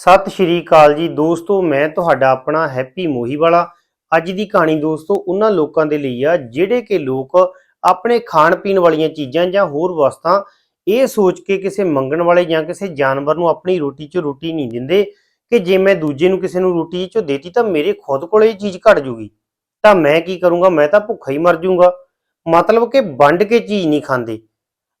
ਸਤਿ ਸ਼੍ਰੀ ਅਕਾਲ ਜੀ ਦੋਸਤੋ, ਮੈਂ ਤੁਹਾਡਾ ਆਪਣਾ ਹੈਪੀ ਮੋਹੀ ਵਾਲਾ ਅੱਜ ਦੀ ਕਹਾਣੀ ਦੋਸਤੋ, ਉਹਨਾਂ ਲੋਕਾਂ ਦੇ ਲਈ ਆ, ਜਿਹੜੇ ਕਿ ਲੋਕ ਆਪਣੇ ਖਾਣ ਪੀਣ ਵਾਲੀਆਂ ਚੀਜ਼ਾਂ ਜਾਂ ਹੋਰ ਵਸਤਾਂ ਇਹ ਸੋਚ ਕੇ ਕਿਸੇ ਮੰਗਣ ਵਾਲੇ ਜਾਂ ਕਿਸੇ ਜਾਨਵਰ ਨੂੰ ਆਪਣੀ ਰੋਟੀ 'ਚ ਰੋਟੀ ਨਹੀਂ ਦਿੰਦੇ ਕਿ ਜੇ ਮੈਂ ਦੂਜੇ ਨੂੰ ਕਿਸੇ ਨੂੰ ਰੋਟੀ 'ਚੋਂ ਦੇਤੀ ਤਾਂ ਮੇਰੇ ਖੁਦ ਕੋਲੇ ਇਹ ਚੀਜ਼ ਘਟ ਜੂਗੀ। ਤਾਂ ਮੈਂ ਕੀ ਕਰੂੰਗਾ? ਮੈਂ ਤਾਂ ਭੁੱਖਾ ਹੀ ਮਰ ਜੂੰਗਾ। ਮਤਲਬ ਕਿ ਵੰਡ ਕੇ ਚੀਜ਼ ਨਹੀਂ ਖਾਂਦੇ।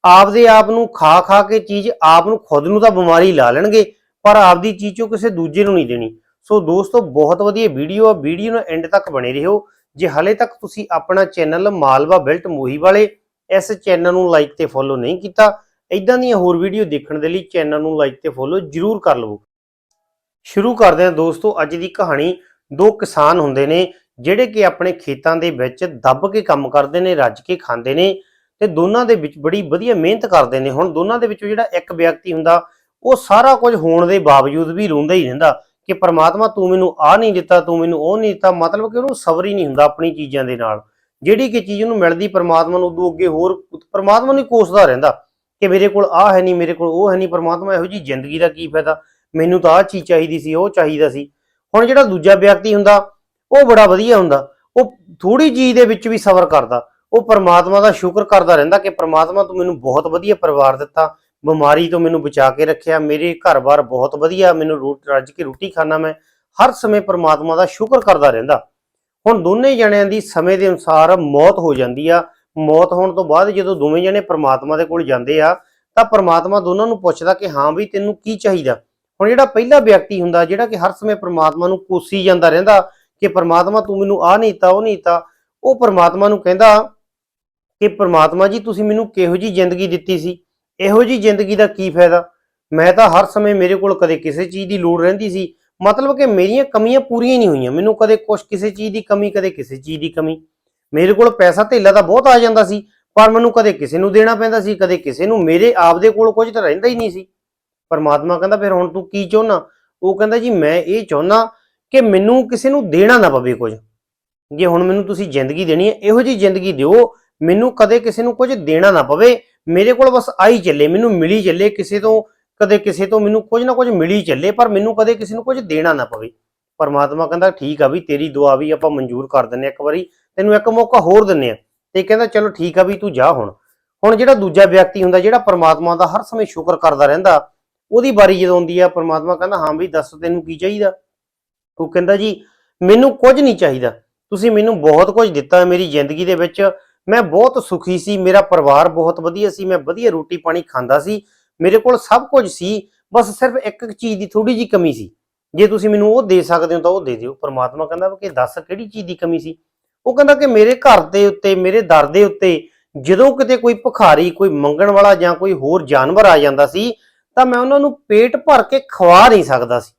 ਆਪਦੇ ਆਪ ਨੂੰ ਖਾ ਖਾ ਕੇ ਚੀਜ਼, ਆਪ ਨੂੰ ਖੁਦ ਨੂੰ ਤਾਂ ਬਿਮਾਰੀ ਲਾ ਲੈਣਗੇ। ਪਰ ਆਪਦੀ ਚੀਜ਼ ਚੋਂ ਕਿਸੇ ਦੂਜੇ ਨੂੰ ਨਹੀਂ ਦੇਣੀ। ਸੋ ਦੋਸਤੋ, ਬਹੁਤ ਵਧੀਆ ਵੀਡੀਓ ਆ। ਵੀਡੀਓ ਨੂੰ ਐਂਡ ਤੱਕ ਬਣੇ ਰਹੋ। ਜੇ ਹਲੇ ਤੱਕ ਤੁਸੀਂ ਆਪਣਾ ਚੈਨਲ ਮਾਲਵਾ ਬਿਲਟ ਮੋਹੀ ਵਾਲੇ ਇਸ ਚੈਨਲ ਨੂੰ ਲਾਈਕ ਤੇ ਫੋਲੋ ਨਹੀਂ ਕੀਤਾ ਇਦਾਂ ਦੀਆਂ ਹੋਰ ਵੀਡੀਓ ਦੇਖਣ ਦੇ ਲਈ ਚੈਨਲ ਨੂੰ ਲਾਈਕ ਤੇ ਫੋਲੋ ਜਰੂਰ ਕਰ ਲਵੋ। ਸ਼ੁਰੂ ਕਰਦੇ ਹਾਂ ਦੋਸਤੋ, ਅੱਜ ਦੀ ਕਹਾਣੀ ਦੋ ਕਿਸਾਨ ਹੁੰਦੇ ਨੇ, ਜਿਹੜੇ ਕਿ ਆਪਣੇ ਖੇਤਾਂ ਦੇ ਵਿੱਚ ਦੱਬ ਕੇ ਕੰਮ ਕਰਦੇ ਨੇ, ਰੱਜ ਕੇ ਖਾਂਦੇ ਨੇ ਤੇ ਦੋਨਾਂ ਦੇ ਵਿੱਚ ਬੜੀ ਵਧੀਆ ਮਿਹਨਤ ਕਰਦੇ ਨੇ। ਹੁਣ ਦੋਨਾਂ ਦੇ ਵਿੱਚੋਂ ਜਿਹੜਾ ਇੱਕ ਵਿਅਕਤੀ ਹੁੰਦਾ ਉਹ ਸਾਰਾ ਕੁਝ ਹੋਣ ਦੇ ਬਾਵਜੂਦ ਵੀ ਰੋਂਦਾ ਹੀ ਰਹਿੰਦਾ ਕਿ ਪ੍ਰਮਾਤਮਾ ਤੂੰ ਮੈਨੂੰ ਆ ਨਹੀਂ ਦਿੱਤਾ, ਤੂੰ ਮੈਨੂੰ ਉਹ ਨਹੀਂ ਦਿੱਤਾ, ਮਤਲਬ ਕਿ ਉਹਨੂੰ ਸਬਰ ਹੀ ਨਹੀਂ ਹੁੰਦਾ ਆਪਣੀ ਚੀਜ਼ਾਂ ਦੇ ਨਾਲ। ਜਿਹੜੀ ਕਿ ਚੀਜ਼ ਉਹਨੂੰ ਮਿਲਦੀ ਪ੍ਰਮਾਤਮਾ ਨੂੰ, ਉਦੋਂ ਅੱਗੇ ਹੋਰ ਪ੍ਰਮਾਤਮਾ ਨੂੰ ਕੋਸਦਾ ਰਹਿੰਦਾ ਕਿ ਮੇਰੇ ਕੋਲ ਆ ਹੈ ਨਹੀਂ, ਮੇਰੇ ਕੋਲ ਉਹ ਹੈ ਨਹੀਂ, ਪ੍ਰਮਾਤਮਾ ਇਹੋ ਜੀ ਜ਼ਿੰਦਗੀ ਦਾ ਕੀ ਫਾਇਦਾ? ਮੈਨੂੰ ਤਾਂ ਆ ਚੀਜ਼ ਚਾਹੀਦੀ ਸੀ, ਉਹ ਚਾਹੀਦਾ ਸੀ। ਹੁਣ ਜਿਹੜਾ ਦੂਜਾ ਵਿਅਕਤੀ ਹੁੰਦਾ, ਉਹ ਬੜਾ ਵਧੀਆ ਹੁੰਦਾ। ਉਹ ਥੋੜੀ ਚੀਜ਼ ਦੇ ਵਿੱਚ ਵੀ ਸਬਰ ਕਰਦਾ। ਉਹ ਪ੍ਰਮਾਤਮਾ ਦਾ ਸ਼ੁਕਰ ਕਰਦਾ ਰਹਿੰਦਾ ਕਿ ਪ੍ਰਮਾਤਮਾ ਤੂੰ ਮੈਨੂੰ ਬਹੁਤ ਵਧੀਆ ਪਰਿਵਾਰ ਦਿੱਤਾ ਬਿਮਾਰੀ ਤੋਂ ਮੈਨੂੰ ਬਚਾ ਕੇ ਰੱਖਿਆ। ਮੇਰੇ ਘਰ-ਬਾਰ ਬਹੁਤ ਵਧੀਆ। ਮੈਨੂੰ ਰੋਟ ਰੱਜ ਕੇ ਰੋਟੀ ਖਾਣਾ ਮੈਂ। ਹਰ ਸਮੇਂ ਪ੍ਰਮਾਤਮਾ ਦਾ ਸ਼ੁਕਰ ਕਰਦਾ ਰਹਿੰਦਾ। ਹੁਣ ਦੋਨੇ ਜਣਿਆਂ ਦੀ ਸਮੇਂ ਦੇ ਅਨੁਸਾਰ ਮੌਤ ਹੋ ਜਾਂਦੀ ਆ। ਮੌਤ ਹੋਣ ਤੋਂ ਬਾਅਦ ਜਦੋਂ ਦੋਵੇਂ ਜਣੇ ਪ੍ਰਮਾਤਮਾ ਦੇ ਕੋਲ ਜਾਂਦੇ ਆ, ਤਾਂ ਪ੍ਰਮਾਤਮਾ ਦੋਨਾਂ ਨੂੰ ਪੁੱਛਦਾ ਕਿ ਹਾਂ ਵੀ ਤੈਨੂੰ ਕੀ ਚਾਹੀਦਾ? ਹੁਣ ਜਿਹੜਾ ਪਹਿਲਾ ਵਿਅਕਤੀ ਹੁੰਦਾ, ਜਿਹੜਾ ਕਿ ਹਰ ਸਮੇਂ ਪ੍ਰਮਾਤਮਾ ਨੂੰ ਕੋਸੀ ਜਾਂਦਾ ਰਹਿੰਦਾ ਕਿ ਪ੍ਰਮਾਤਮਾ ਤੂੰ ਮੈਨੂੰ ਆ ਨਹੀਂ ਦਿੱਤਾ, ਉਹ ਨਹੀਂ ਦਿੱਤਾ, ਉਹ ਪ੍ਰਮਾਤਮਾ ਨੂੰ ਕਹਿੰਦਾ ਕਿ ਪ੍ਰਮਾਤਮਾ ਜੀ, ਤੁਸੀਂ ਮੈਨੂੰ ਕਿਹੋ ਜੀ ਜ਼ਿੰਦਗੀ ਦਿੱਤੀ ਸੀ? ਇਹੋ ਜੀ ਜ਼ਿੰਦਗੀ ਦਾ ਕੀ ਫਾਇਦਾ? ਮੈਂ ਤਾਂ ਹਰ ਸਮੇਂ ਮੇਰੇ ਕੋਲ ਕਦੇ ਕਿਸੇ ਚੀਜ਼ ਦੀ ਲੋੜ ਰਹਿੰਦੀ ਸੀ। ਮਤਲਬ ਕਿ ਮੇਰੀਆਂ ਕਮੀਆਂ ਪੂਰੀਆਂ ਨਹੀਂ ਹੋਈਆਂ। ਮੈਨੂੰ ਕਦੇ ਕੁਛ ਕਿਸੇ ਚੀਜ਼ ਦੀ ਕਮੀ, ਕਦੇ ਕਿਸੇ ਚੀਜ਼ ਦੀ ਕਮੀ। ਮੇਰੇ ਕੋਲ ਪੈਸਾ ਧੇਲਾ ਤਾਂ ਬਹੁਤ ਆ ਜਾਂਦਾ ਸੀ, ਪਰ ਮੈਨੂੰ ਕਦੇ ਕਿਸੇ ਨੂੰ ਦੇਣਾ ਪੈਂਦਾ ਸੀ, ਕਦੇ ਕਿਸੇ ਨੂੰ ਮੇਰੇ ਆਪਦੇ ਕੋਲ ਕੁਝ ਤਾਂ ਰਹਿੰਦਾ ਹੀ ਨਹੀਂ ਸੀ। ਪਰਮਾਤਮਾ ਕਹਿੰਦਾ, ਫਿਰ ਹੁਣ ਤੂੰ ਕੀ ਚਾਹੁੰਨਾ? ਉਹ ਕਹਿੰਦਾ, ਜੀ, ਮੈਂ ਇਹ ਚਾਹੁੰਨਾ ਕਿ ਮੈਨੂੰ ਕਿਸੇ ਨੂੰ ਦੇਣਾ ਨਾ ਪਵੇ ਕੁਝ ਜੇ ਹੁਣ ਮੈਨੂੰ ਤੁਸੀਂ ਜ਼ਿੰਦਗੀ ਦੇਣੀ ਹੈ, ਇਹੋ ਜੀ ਜ਼ਿੰਦਗੀ ਦਿਓ ਮੈਨੂੰ ਕਦੇ ਕਿਸੇ ਨੂੰ ਕੁਝ ਦੇਣਾ ਨਾ ਪਵੇ। ਮੇਰੇ ਕੋਲ ਬਸ ਆਈ ਚੱਲੇ, ਮੈਨੂੰ ਮਿਲੀ ਚੱਲੇ, ਕਿਸੇ ਤੋਂ ਕਦੇ ਕਿਸੇ ਤੋਂ ਮੈਨੂੰ ਕੁਝ ਨਾ ਕੁਝ ਮਿਲੀ ਚੱਲੇ, ਪਰ ਮੈਨੂੰ ਕਦੇ ਕਿਸੇ ਨੂੰ ਕੁਝ ਦੇਣਾ ਨਾ ਪਵੇ। ਪਰਮਾਤਮਾ ਕਹਿੰਦਾ, ਠੀਕ ਆ ਵੀ, ਤੇਰੀ ਦੁਆ ਵੀ ਆਪਾਂ ਮਨਜ਼ੂਰ ਕਰ ਦਿੰਨੇ ਇੱਕ ਵਾਰੀ। ਤੈਨੂੰ ਇੱਕ ਮੌਕਾ ਹੋਰ ਦਿੰਨੇ ਆ ਤੇ ਕਹਿੰਦਾ, ਚਲੋ ਠੀਕ ਆ ਵੀ, ਤੂੰ ਜਾ ਹੁਣ। ਹੁਣ ਜਿਹੜਾ ਦੂਜਾ ਵਿਅਕਤੀ ਹੁੰਦਾ, ਜਿਹੜਾ ਪਰਮਾਤਮਾ ਦਾ ਹਰ ਸਮੇਂ ਸ਼ੁਕਰ ਕਰਦਾ ਰਹਿੰਦਾ, ਉਹਦੀ ਵਾਰੀ ਜਦੋਂ ਆਉਂਦੀ ਆ, ਪਰਮਾਤਮਾ ਕਹਿੰਦਾ, ਹਾਂ ਵੀ, ਦੱਸ ਤੈਨੂੰ ਕੀ ਚਾਹੀਦਾ? ਉਹ ਕਹਿੰਦਾ ਜੀ, ਮੈਨੂੰ ਕੁਝ ਨਹੀਂ ਚਾਹੀਦਾ। ਤੁਸੀਂ ਮੈਨੂੰ ਬਹੁਤ ਕੁਝ ਦਿੱਤਾ ਮੇਰੀ ਜ਼ਿੰਦਗੀ ਦੇ ਵਿੱਚ। ਮੈਂ ਬਹੁਤ ਸੁਖੀ ਸੀ, ਮੇਰਾ ਪਰਿਵਾਰ ਬਹੁਤ ਵਧੀਆ ਸੀ, ਮੈਂ ਵਧੀਆ ਰੋਟੀ ਪਾਣੀ ਖਾਂਦਾ ਸੀ, ਮੇਰੇ ਕੋਲ ਸਭ ਕੁਝ ਸੀ, ਬਸ ਸਿਰਫ ਇੱਕ ਇੱਕ ਚੀਜ਼ ਦੀ ਥੋੜੀ ਜੀ ਕਮੀ ਸੀ। ਜੇ ਤੁਸੀਂ ਮੈਨੂੰ ਉਹ ਦੇ ਸਕਦੇ ਹੋ ਤਾਂ ਉਹ ਦੇ ਦਿਓ। ਪਰਮਾਤਮਾ ਕਹਿੰਦਾ ਕਿ ਦੱਸ ਕਿਹੜੀ ਚੀਜ਼ ਦੀ ਕਮੀ ਸੀ? ਉਹ ਕਹਿੰਦਾ ਕਿ ਮੇਰੇ ਘਰ ਦੇ ਉੱਤੇ, ਮੇਰੇ ਦਰ ਦੇ ਉੱਤੇ ਜਦੋਂ ਕਿਤੇ ਕੋਈ ਭਿਖਾਰੀ, ਕੋਈ ਮੰਗਣ ਵਾਲਾ ਜਾਂ ਕੋਈ ਹੋਰ ਜਾਨਵਰ ਆ ਜਾਂਦਾ ਸੀ, ਤਾਂ ਮੈਂ ਉਹਨਾਂ ਨੂੰ ਪੇਟ ਭਰ ਕੇ ਖਵਾ ਨਹੀਂ ਸਕਦਾ ਸੀ।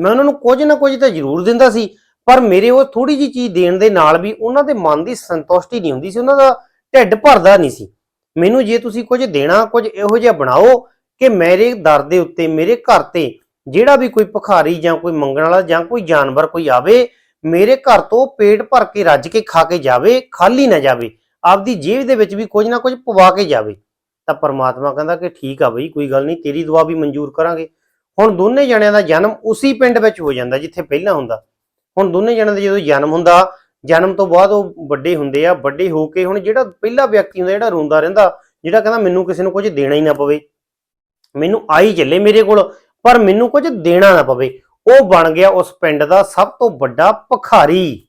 ਮੈਂ ਉਹਨਾਂ ਨੂੰ ਕੁਝ ਨਾ ਕੁਝ ਤਾਂ ਜ਼ਰੂਰ ਦਿੰਦਾ ਸੀ। ਪਰ ਮੇਰੇ ਉਹ ਥੋੜੀ ਜੀ ਚੀਜ਼ ਦੇਣ ਦੇ ਨਾਲ ਵੀ ਉਹਨਾਂ ਦੇ ਮਨ ਦੀ ਸੰਤੁਸ਼ਟੀ ਨਹੀਂ ਹੁੰਦੀ ਸੀ, ਉਹਨਾਂ ਦਾ ਢਿੱਡ ਭਰਦਾ ਨਹੀਂ ਸੀ। ਮੈਨੂੰ ਜੇ ਤੁਸੀਂ ਕੁਝ ਦੇਣਾ, ਕੁਝ ਇਹੋ ਜਿਹਾ ਬਣਾਓ ਕਿ ਮੇਰੇ ਦਰ ਦੇ ਉੱਤੇ, ਮੇਰੇ ਘਰ ਤੇ ਜਿਹੜਾ ਵੀ ਕੋਈ ਭਿਖਾਰੀ ਜਾਂ ਕੋਈ ਮੰਗਣ ਵਾਲਾ ਜਾਂ ਕੋਈ ਜਾਨਵਰ ਕੋਈ ਆਵੇ, ਮੇਰੇ ਘਰ ਤੋਂ ਪੇਟ ਭਰ ਕੇ ਰੱਜ ਕੇ ਖਾ ਕੇ ਜਾਵੇ, ਖਾਲੀ ਨਾ ਜਾਵੇ, ਆਪਦੀ ਜੇਬ ਦੇ ਵਿੱਚ ਵੀ ਕੁਝ ਨਾ ਕੁਝ ਪਵਾ ਕੇ ਜਾਵੇ, ਤਾਂ ਪਰਮਾਤਮਾ ਕਹਿੰਦਾ ਕਿ ਠੀਕ ਆ ਬਈ, ਕੋਈ ਗੱਲ ਨਹੀਂ, ਤੇਰੀ ਦੁਆ ਵੀ ਮਨਜ਼ੂਰ ਕਰਾਂਗੇ। ਹੁਣ ਦੋਨੇ ਜਣਿਆਂ ਦਾ ਜਨਮ ਉਸੇ ਪਿੰਡ ਵਿੱਚ ਹੋ ਜਾਂਦਾ, ਜਿੱਥੇ ਪਹਿਲਾਂ ਹੁੰਦਾ। ਹੁਣ ਦੋਨੇ ਜਣਿਆਂ ਦਾ ਜਦੋਂ ਜਨਮ ਹੁੰਦਾ, ਜਨਮ ਤੋਂ ਬਾਅਦ ਉਹ ਵੱਡੇ ਹੁੰਦੇ ਆ, ਵੱਡੇ ਹੋ ਕੇ ਹੁਣ ਜਿਹੜਾ ਪਹਿਲਾ ਵਿਅਕਤੀ ਹੁੰਦਾ, ਜਿਹੜਾ ਰੋਂਦਾ ਰਹਿੰਦਾ, ਜਿਹੜਾ ਕਹਿੰਦਾ ਮੈਨੂੰ ਕਿਸੇ ਨੂੰ ਕੁਝ ਦੇਣਾ ਹੀ ਨਾ ਪਵੇ। ਮੈਨੂੰ ਆਈ ਚੱਲੇ ਮੇਰੇ ਕੋਲ, ਪਰ ਮੈਨੂੰ ਕੁਝ ਦੇਣਾ ਨਾ ਪਵੇ। ਉਹ ਬਣ ਗਿਆ ਉਸ ਪਿੰਡ ਦਾ ਸਭ ਤੋਂ ਵੱਡਾ ਭਖਾਰੀ।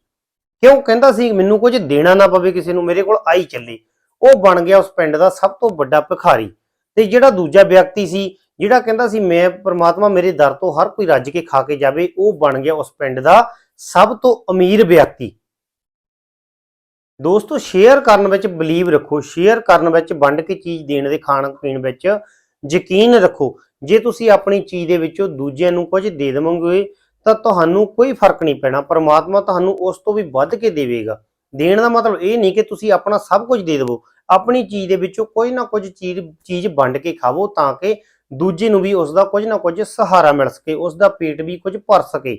ਕਿਉਂ ਕਹਿੰਦਾ ਸੀ, ਮੈਨੂੰ ਕੁਝ ਦੇਣਾ ਨਾ ਪਵੇ ਕਿਸੇ ਨੂੰ, ਮੇਰੇ ਕੋਲ ਆਈ ਚੱਲੇ। ਉਹ ਬਣ ਗਿਆ ਉਸ ਪਿੰਡ ਦਾ ਸਭ ਤੋਂ ਵੱਡਾ ਭਿਖਾਰੀ। ਤੇ ਜਿਹੜਾ ਦੂਜਾ ਵਿਅਕਤੀ ਸੀ, ਜਿਹੜਾ ਕਹਿੰਦਾ ਸੀ, ਮੈਂ ਪ੍ਰਮਾਤਮਾ ਮੇਰੇ ਦਰ ਤੋਂ ਹਰ ਕੋਈ ਰੱਜ ਕੇ ਖਾ ਕੇ ਜਾਵੇ, ਉਹ ਬਣ ਗਿਆ ਉਸ ਪਿੰਡ ਦਾ ਸਭ ਤੋਂ ਅਮੀਰ ਵਿਅਕਤੀ। ਦੋਸਤੋ ਸ਼ੇਅਰ ਕਰਨ ਵਿੱਚ ਬਲੀਵ ਰੱਖੋ। ਸ਼ੇਅਰ ਕਰਨ ਵਿੱਚ ਵੰਡ ਕੇ ਚੀਜ਼ ਦੇਣ ਦੇ ਖਾਣ ਪੀਣ ਵਿੱਚ ਯਕੀਨ ਰੱਖੋ। ਜੇ ਤੁਸੀਂ ਆਪਣੀ ਚੀਜ਼ ਦੇ ਵਿੱਚੋਂ ਦੂਜਿਆਂ ਨੂੰ ਕੁਝ ਦੇ ਦੇਵੋਗੇ, ਤਾਂ ਤੁਹਾਨੂੰ ਕੋਈ ਫ਼ਰਕ ਨਹੀਂ ਪੈਣਾ। ਪਰਮਾਤਮਾ ਤੁਹਾਨੂੰ ਉਸ ਤੋਂ ਵੀ ਵੱਧ ਕੇ ਦੇਵੇਗਾ। ਦੇਣ ਦਾ ਮਤਲਬ ਇਹ ਨਹੀਂ ਕਿ ਤੁਸੀਂ ਆਪਣਾ ਸਭ ਕੁਝ ਦੇ ਦੇਵੋ। ਆਪਣੀ ਚੀਜ਼ ਦੇ ਵਿੱਚੋਂ ਕੋਈ ਨਾ ਕੁਝ ਚੀਜ਼ ਚੀਜ਼ ਵੰਡ ਕੇ ਖਾਵੋ ਤਾਂ ਕਿ ਦੂਜੇ ਨੂੰ ਵੀ ਉਸ ਦਾ ਕੁਝ ਨਾ ਕੁਝ ਸਹਾਰਾ ਮਿਲ ਸਕੇ ਉਸ ਦਾ ਪੇਟ ਵੀ ਕੁਝ ਭਰ ਸਕੇ।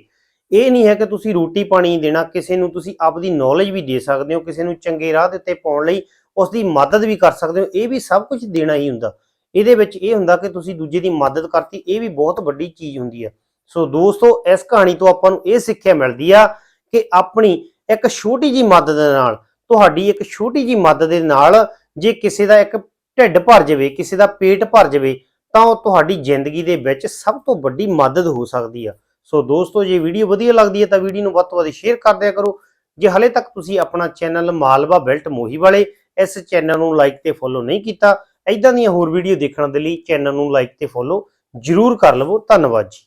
ਇਹ ਨਹੀਂ ਹੈ ਕਿ ਤੁਸੀਂ ਰੋਟੀ ਪਾਣੀ ਦੇਣਾ, ਕਿਸੇ ਨੂੰ ਤੁਸੀਂ ਆਪਦੀ ਨੌਲੇਜ ਵੀ ਦੇ ਸਕਦੇ ਹੋ, ਕਿਸੇ ਨੂੰ ਚੰਗੇ ਰਾਹ ਦੇ ਉੱਤੇ ਪਾਉਣ ਲਈ ਉਸ ਦੀ ਮਦਦ ਵੀ ਕਰ ਸਕਦੇ ਹੋ, ਇਹ ਵੀ ਸਭ ਕੁਝ ਦੇਣਾ ਹੀ ਹੁੰਦਾ। ਇਹਦੇ ਵਿੱਚ ਇਹ ਹੁੰਦਾ ਕਿ ਤੁਸੀਂ ਦੂਜੇ ਦੀ ਮਦਦ ਕਰਤੀ, ਇਹ ਵੀ ਬਹੁਤ ਵੱਡੀ ਚੀਜ਼ ਹੁੰਦੀ ਹੈ ਸੋ ਦੋਸਤੋ, ਇਸ ਕਹਾਣੀ ਤੋਂ ਆਪਾਂ ਨੂੰ ਇਹ ਸਿੱਖਿਆ ਮਿਲਦੀ ਆ ਕਿ ਆਪਣੀ ਇੱਕ ਛੋਟੀ ਜੀ ਮਦਦ ਦੇ ਨਾਲ, ਤੁਹਾਡੀ ਇੱਕ ਛੋਟੀ ਜੀ ਮਦਦ ਦੇ ਨਾਲ ਜੇ ਕਿਸੇ ਦਾ ਇੱਕ ਢਿੱਡ ਭਰ ਜਾਵੇ, ਕਿਸੇ ਦਾ ਪੇਟ ਭਰ ਜਾਵੇ, ਤਾਂ ਉਹ ਤੁਹਾਡੀ ਜ਼ਿੰਦਗੀ ਦੇ ਵਿੱਚ ਸਭ ਤੋਂ ਵੱਡੀ ਮਦਦ ਹੋ ਸਕਦੀ ਆ। ਸੋ ਦੋਸਤੋ, ਜੇ ਵੀਡੀਓ ਵਧੀਆ ਲੱਗਦੀ ਹੈ ਤਾਂ ਵੀਡੀਓ ਨੂੰ ਵੱਧ ਤੋਂ ਵੱਧ ਸ਼ੇਅਰ ਕਰ ਦਿਆ ਕਰੋ। ਜੇ ਹਲੇ ਤੱਕ ਤੁਸੀਂ ਆਪਣਾ ਚੈਨਲ ਮਾਲਵਾ ਬੈਲਟ ਮੋਹੀ ਵਾਲੇ ਇਸ ਚੈਨਲ ਨੂੰ ਲਾਈਕ ਤੇ ਫੋਲੋ ਨਹੀਂ ਕੀਤਾ ਐਦਾਂ ਦੀਆਂ ਹੋਰ ਵੀਡੀਓ ਦੇਖਣ ਦੇ ਲਈ ਚੈਨਲ ਨੂੰ ਲਾਈਕ ਤੇ ਫੋਲੋ ਜਰੂਰ ਕਰ ਲਵੋ। ਧੰਨਵਾਦ ਜੀ।